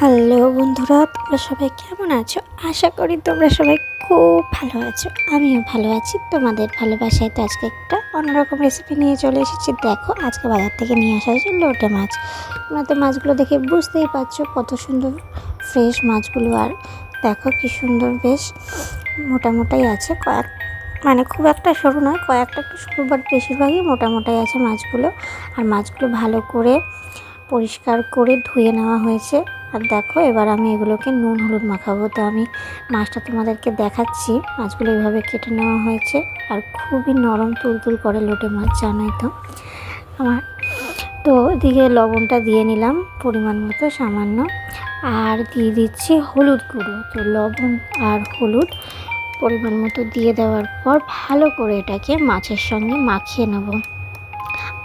Hello বন্ধুরা, তোমরা সবাই কেমন আছো? আশা করি তোমরা সবাই খুব ভালো আছো। আমিও ভালো আছি, তোমাদের ভালোবাসায় তো আজকে একটা অন্যরকম রেসিপি নিয়ে চলে এসেছি। দেখো, আজকে বাজার থেকে নিয়ে আসা হয়েছে লোটে মাছ। তোমরা তো মাছগুলো দেখে বুঝতেই পারছ কত সুন্দর ফ্রেশ মাছগুলো। আর দেখো কি সুন্দর বেশ মোটা মোটাই আছে। কয়েক মানে খুব একটা সরু নয়, কয়েকটা একটু সরু বাট বেশিরভাগই মোটা মোটাই আছে মাছগুলো। আর মাছগুলো ভালো করে পরিষ্কার করে ধুয়ে নেওয়া হয়েছে। আর দেখো, এবার আমি এগুলোকে নুন, হলুদ মাখাবো। তো আমি মাছটা তোমাদেরকে দেখাচ্ছি, মাছগুলো এইভাবে কেটে নেওয়া হয়েছে। আর খুবই নরম, তুলতুল করে লোটে মাছ, জানোই তো। আমার তো এদিকে লবণটা দিয়ে নিলাম, পরিমাণ মতো সামান্য। আর দিয়ে দিচ্ছি হলুদ গুঁড়ো। তো লবণ আর হলুদ পরিমাণ মতো দিয়ে দেওয়ার পর ভালো করে এটাকে মাছের সঙ্গে মাখিয়ে নেব।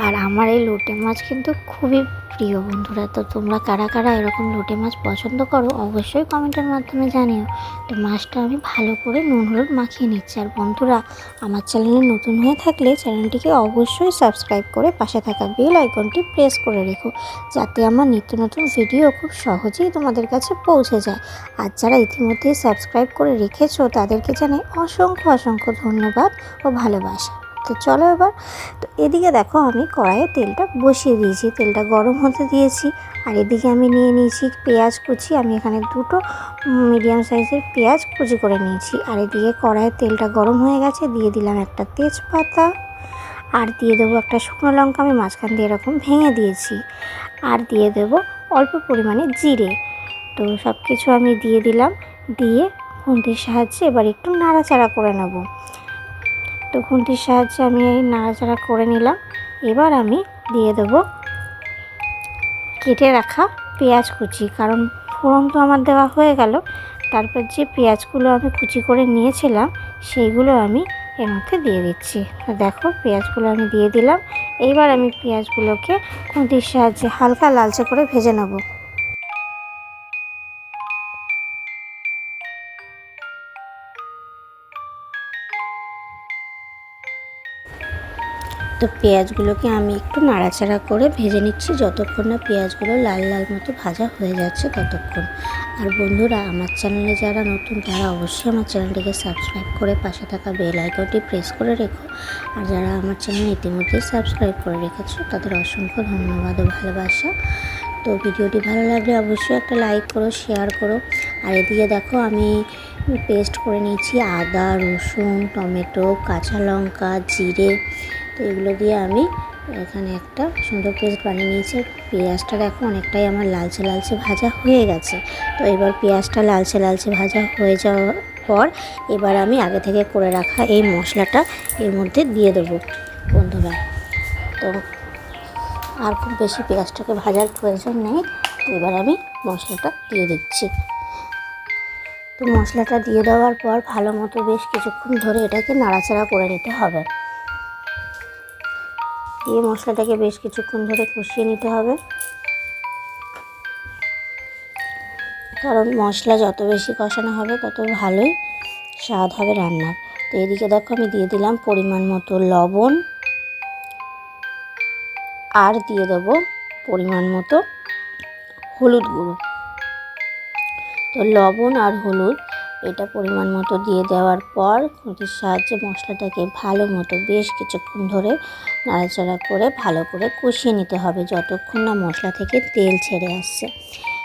আর আমার এই লোটে মাছ কিন্তু খুবই প্রিয় বন্ধুরা। তো তোমরা কারা কারা এরকম লোটে মাছ পছন্দ করো, অবশ্যই কমেন্টের মাধ্যমে জানিও। তো মাছটা আমি ভালো করে নুন, হলুদ মাখিয়ে নিচ্ছি। আর বন্ধুরা, আমার চ্যানেলে নতুন হয়ে থাকলে চ্যানেলটিকে অবশ্যই সাবস্ক্রাইব করে পাশে থাকা বেল আইকনটি প্রেস করে রেখো, যাতে আমার নিত্য নতুন ভিডিও খুব সহজেই তোমাদের কাছে পৌঁছে যায়। আর যারা ইতিমধ্যেই সাবস্ক্রাইব করে রেখেছো, তাদেরকে জানাই অসংখ্য অসংখ্য ধন্যবাদ ও ভালোবাসা। তো চলো এবার। তো এদিকে দেখো আমি কড়াইয়ে তেলটা বসিয়ে দিয়েছি। তেলটা গরম হতে দিয়েছি। আর এদিকে আমি নিয়ে নিয়েছি পেঁয়াজ কুচি। আমি এখানে দুটো মিডিয়াম সাইজের পেঁয়াজ কুচি করে নিয়েছি। আর এদিকে কড়াইয়ের তেলটা গরম হয়ে গেছে। দিয়ে দিলাম একটা তেজপাতা। আর দিয়ে দেবো একটা শুকনো লঙ্কা। আমি মাঝখান দিয়ে এরকম ভেঙে দিয়েছি। আর দিয়ে দেবো অল্প পরিমাণে জিরে। তো সব কিছু আমি দিয়ে দিলাম। দিয়ে খুন্তির সাহায্যে এবার একটু নাড়াচাড়া করে নেব। তো খুন্তির সাহায্যে আমি এই নাড়াচাড়া করে নিলাম। এবার আমি দিয়ে দেবো কেটে রাখা পেঁয়াজ কুচি। কারণ ফোড়ন তো আমার দেওয়া হয়ে গেল। তারপর যে পেঁয়াজগুলো আমি কুচি করে নিয়েছিলাম, সেইগুলো আমি এর মধ্যে দিয়ে দিচ্ছি। তো দেখো, পেঁয়াজগুলো আমি দিয়ে দিলাম। এইবার আমি পেঁয়াজগুলোকে খুন্তির সাহায্যে হালকা লালচে করে ভেজে নেব। তো পেঁয়াজগুলোকে আমি একটু নাড়াচাড়া করে ভেজে নিচ্ছি। যতক্ষণ না পেঁয়াজগুলো লাল লাল মতো ভাজা হয়ে যাচ্ছে ততক্ষণ। আর বন্ধুরা, আমার চ্যানেলে যারা নতুন, তারা অবশ্যই আমার চ্যানেলটিকে সাবস্ক্রাইব করে পাশে থাকা বেল আইকনটি প্রেস করে রেখো। আর যারা আমার চ্যানেল ইতিমধ্যে সাবস্ক্রাইব করে রেখেছো, তাদের অসংখ্য ধন্যবাদ ও ভালোবাসা। তো ভিডিওটি ভালো লাগলে অবশ্যই একটা লাইক করো, শেয়ার করো। আর এদিকে দেখো, আমি পেস্ট করে নিয়েছি আদা, রসুন, টমেটো, কাঁচা লঙ্কা, জিরে তো এগুলো দিয়ে আমি এখানে একটা সুন্দর পেস্ট বানিয়ে নিয়েছি। পেঁয়াজটা দেখো অনেকটাই আমার লালচে লালচে ভাজা হয়ে গেছে। তো এবার পেঁয়াজটা লালচে লালচে ভাজা হয়ে যাওয়ার পর এবার আমি আগে থেকে করে রাখা এই মশলাটা এর মধ্যে দিয়ে দেবো বন্ধুরা। তো আর খুব বেশি পেঁয়াজটাকে ভাজার প্রয়োজন নেই। এবার আমি মশলাটা দিয়ে দিচ্ছি। তো মশলাটা দিয়ে দেওয়ার পর ভালো মতো বেশ কিছুক্ষণ ধরে এটাকে নাড়াচাড়া করে নিতে হবে। দিয়ে মশলাটাকে বেশ কিছুক্ষণ ধরে কষিয়ে নিতে হবে। কারণ মশলা যত বেশি কষানো হবে, তত ভালোই স্বাদ হবে রান্নার। তো এদিকে দেখো আমি দিয়ে দিলাম পরিমাণ মতো লবণ। আর দিয়ে দেবো পরিমাণ মতো হলুদ গুঁড়ো। তো লবণ আর হলুদ এটা পরিমাণ মতো দিয়ে দেওয়ার পর খুঁটির সাহায্যে মশলাটাকে ভালো মতো বেশ কিছুক্ষণ ধরে নাড়াচাড়া করে ভালো করে কষিয়ে নিতে হবে যতক্ষণ না মশলা থেকে তেল ছেড়ে আসছে।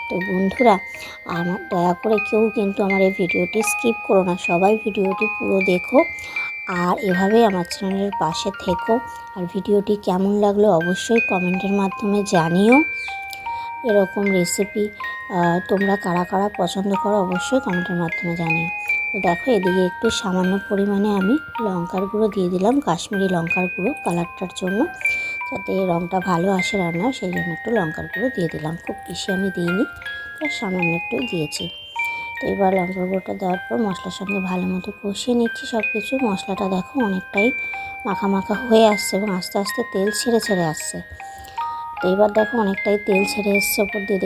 তো বন্ধুরা, আমার দয়া করে কেউ কিন্তু আমার এই ভিডিওটি স্কিপ করো না, সবাই ভিডিওটি পুরো দেখো আর এভাবে আমার চ্যানেলের পাশে থেকো। আর ভিডিওটি কেমন লাগল অবশ্যই কমেন্টের মাধ্যমে জানিও। এরকম রেসিপি তোমরা কারা কারা পছন্দ করো অবশ্যই কমেন্টের মাধ্যমে জানিও। তো দেখো, এদিকে একটু সামান্য পরিমাণে আমি লঙ্কার গুঁড়ো দিয়ে দিলাম, কাশ্মীরি লঙ্কার গুঁড়ো কালারটার জন্য, যাতে রঙটা ভালো আসে রান্না সেই জন্য একটু লঙ্কার গুঁড়ো দিয়ে দিলাম। খুব বেশি আমি দিইনি তার সামান্য একটু দিয়েছি। তো এবার লঙ্কার গুঁড়োটা দেওয়ার পর মশলার সঙ্গে ভালো মতো কষিয়ে নিচ্ছি সব কিছু মশলাটা দেখো অনেকটাই মাখা মাখা হয়ে আসছে এবং আস্তে আস্তে তেল ছেড়ে ছেড়ে আসছে। তো এবার দেখো অনেকটাই তেল ছেড়ে এসছে, ওপর দিয়ে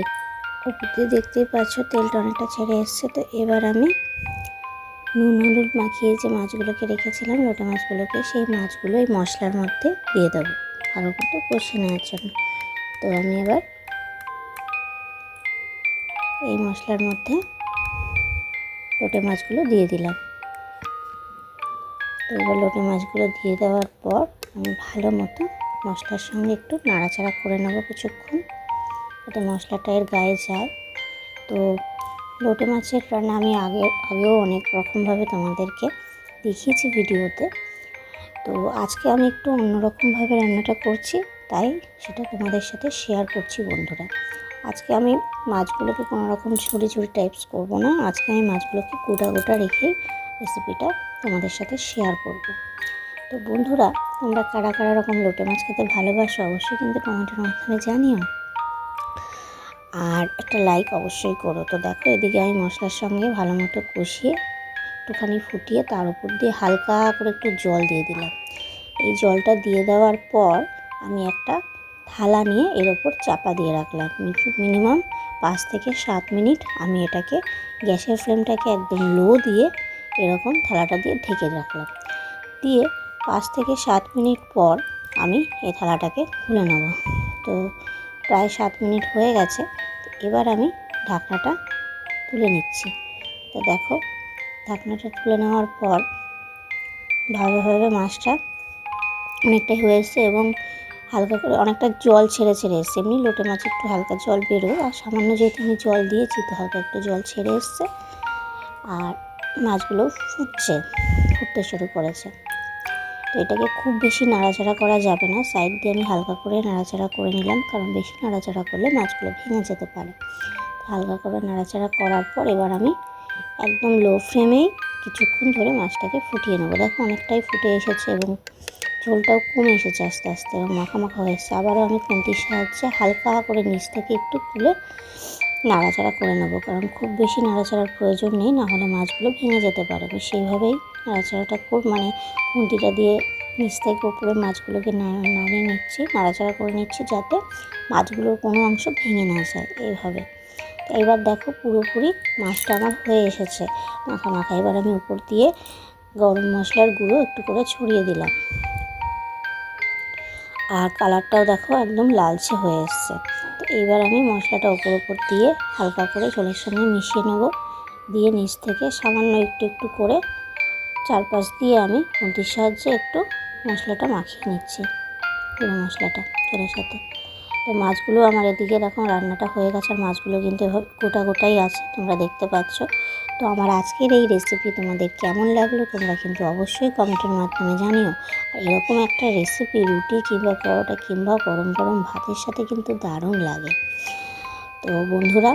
দিয়ে দেখতেই পাচ্ছ তেলটা অনেকটা ছেড়ে এসছে। তো এবার আমি নুন, হলুদ মাখিয়ে যে মাছগুলোকে রেখেছিলাম, লোটা মাছগুলোকে সেই মাছগুলো এই মশলার মধ্যে দিয়ে দেবো। ভালো করে কষিয়ে নেওয়ার জন্য। তো আমি এবার এই মশলার মধ্যে লোটে মাছগুলো দিয়ে দিলাম। তো এবার লোটে মাছগুলো দিয়ে দেওয়ার পর আমি ভালো মতো মশলার সঙ্গে একটু নাড়াচাড়া করে নেব কিছুক্ষণ। যাতে মশলাটা এর গায়ে যায় তো লোটে মাছের রান্না আমি আগে, আগেও অনেক রকমভাবে তোমাদেরকে দেখিয়েছি ভিডিওতে। তো আজকে আমি একটু অন্যরকমভাবে রান্নাটা করছি, তাই সেটা তোমাদের সাথে শেয়ার করছি বন্ধুরা। আজকে আমি মাছগুলোকে কোনো রকম ঝুড়ি ঝুড়ি টাইপস করব না, আজকে আমি মাছগুলোকে গোটা গোটা রেখেই রেসিপিটা তোমাদের সাথে শেয়ার করব। তো বন্ধুরা, তোমরা কারা কারা রকম লোটে মাছ খেতে ভালোবাসো অবশ্যই কিন্তু টমেটোর মাধ্যমে জানিও। আর একটা লাইক অবশ্যই করো। তো দেখো, এদিকে আমি মশলার সঙ্গে ভালো মতো কষিয়ে একটুখানি ফুটিয়ে তার উপর দিয়ে হালকা করে একটু জল দিয়ে দিলাম। এই জলটা দিয়ে দেওয়ার পর আমি একটা থালা নিয়ে এর ওপর চাপা দিয়ে রাখলাম। মিনিমাম পাঁচ থেকে সাত মিনিট আমি এটাকে গ্যাসের ফ্লেমটাকে একদম লো দিয়ে এরকম থালাটা দিয়ে ঢেকে রাখলাম। দিয়ে পাঁচ থেকে সাত মিনিট পর আমি এই থালাটাকে খুলে নেব। তো প্রায় সাত মিনিট হয়ে গেছে এবার আমি ঢাকনাটা তুলে নিচ্ছি। তো দেখো, ঢাকনাটা তুলে নেওয়ার পর ভালোভাবে মাছটা অনেকটাই হয়ে এসছে এবং হালকা করে অনেকটা জল ছেড়ে ছেড়ে এসছে। এমনি লোটে মাছ একটু হালকা জল বেরোয় আর সামান্য যেহেতু আমি জল দিয়েছি, তো হালকা একটু জল ছেড়ে এসছে। আর মাছগুলো ফুটছে, ফুটতে শুরু করেছে। তো এটাকে খুব বেশি নাড়াচাড়া করা যাবে না। সাইড দিয়ে আমি হালকা করে নাড়াচাড়া করে নিলাম, কারণ বেশি নাড়াচাড়া করলে মাছগুলো ভেঙে যেতে পারে। হালকা করে নাড়াচাড়া করার পর এবার আমি একদম লো ফ্লেমেই কিছুক্ষণ ধরে মাছটাকে ফুটিয়ে নেব। দেখো অনেকটাই ফুটে এসেছে এবং ঝোলটাও কমে এসেছে আস্তে আস্তে এবং মাখা মাখা হয়ে এসেছে আবারও আমি খুন্তির সাহায্যে হালকা করে নিচ থেকে একটু তুলে নাড়াচাড়া করে নেব, কারণ খুব বেশি নাড়াচাড়ার প্রয়োজন নেই, না হলে মাছগুলো ভেঙে যেতে পারে। আমি সেইভাবেই নাড়াচাড়াটা খুব মানে খুন্তিটা দিয়ে নিচ থেকে উপরে মাছগুলোকে নাড়িয়ে নিচ্ছি, নাড়াচাড়া করে নিচ্ছি যাতে মাছগুলোর কোনো অংশ ভেঙে না যায় এইভাবে। এবার দেখো পুরোপুরি মাছটা আমার হয়ে এসেছে। মাখা মাখা, এবার আমি উপর দিয়ে গরম মশলার গুঁড়ো একটু করে ছড়িয়ে দিলাম। আর কালারটাও দেখো একদম লালচে হয়ে এসছে। এইবার আমি মশলাটা ওপর ওপর দিয়ে হালকা করে জলের সঙ্গে মিশিয়ে নেব। দিয়ে নিচ থেকে সামান্য একটু একটু করে চারপাশ দিয়ে আমি খুঁটির সাহায্যে একটু মশলাটা মাখিয়ে নিচ্ছি, পুরো মশলাটা ঝোলের সাথে। তো মাছগুলো আমার এদিকে এখন রান্নাটা হয়ে গেছে, আর মাছগুলো কিন্তু এভাবে গোটা গোটাই আছে, তোমরা দেখতে পাচ্ছ। তো আমার আজকের এই রেসিপি তোমাদের কেমন লাগল তোমরা কিন্তু অবশ্যই কমেন্টের মাধ্যমে জানিও। এরকম একটা রেসিপি রুটি কিংবা পরোটা কিংবা গরম গরম ভাতের সাথে কিন্তু দারুণ লাগে। তো বন্ধুরা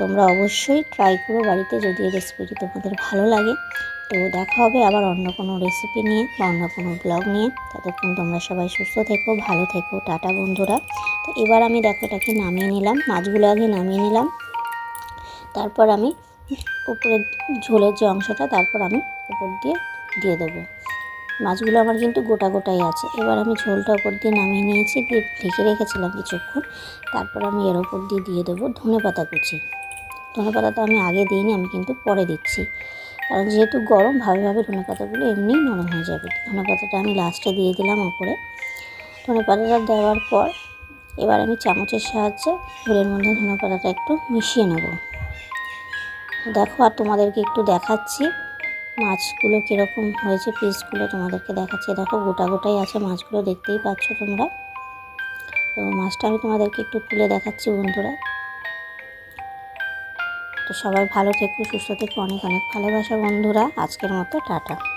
তোমরা অবশ্যই ট্রাই করো বাড়িতে যদি এই রেসিপিটি তোমাদের ভালো লাগে। তো দেখা হবে আবার অন্য কোনো রেসিপি নিয়ে বা অন্য কোনো ব্লগ নিয়ে। ততক্ষণ তোমরা সবাই সুস্থ থেকো, ভালো থেকো, টাটা বন্ধুরা। তো এবার আমি দেখো এটাকে নামিয়ে নিলাম, মাছগুলো আগে নামিয়ে নিলাম। তারপর আমি উপরে ঝোলের যে অংশটা, তারপর আমি উপর দিয়ে দিয়ে দেবো। মাছগুলো আমার কিন্তু গোটা গোটাই আছে। এবার আমি ঝোলটা উপর দিয়ে নামিয়ে নিয়েছি, দিয়ে ঢেকে রেখেছিলাম কিছুক্ষণ। তারপর আমি এর ওপর দিয়ে দিয়ে দেবো ধনে পাতা কুচি। ধনে পাতাটা আমি আগে দিইনি, আমি কিন্তু পরে দিচ্ছি। কারণ যেহেতু গরম ভাবে ধনে পাতাগুলো এমনিই নরম হয়ে যাবে। ধনে পাতাটা আমি লাস্টে দিয়ে দিলাম ওপরে ধনে পাতাটা দেওয়ার পর এবার আমি চামচের সাহায্যে ঝোলের মধ্যে ধনে পাতাটা একটু মিশিয়ে নেব। দেখো, আর তোমাদেরকে একটু দেখাচ্ছি। মাছগুলো কীরকম হয়েছে পিসগুলো তোমাদেরকে দেখাচ্ছি। দেখো, গোটা গোটাই আছে মাছগুলো, দেখতেই পাচ্ছ তোমরা। তো মাছটা আমি তোমাদেরকে একটু তুলে দেখাচ্ছি বন্ধুরা। তো সবাই ভালো থেকো, সুস্থ থেকো। অনেক অনেক ভালোবাসা বন্ধুরা। আজকের মতো টাটা।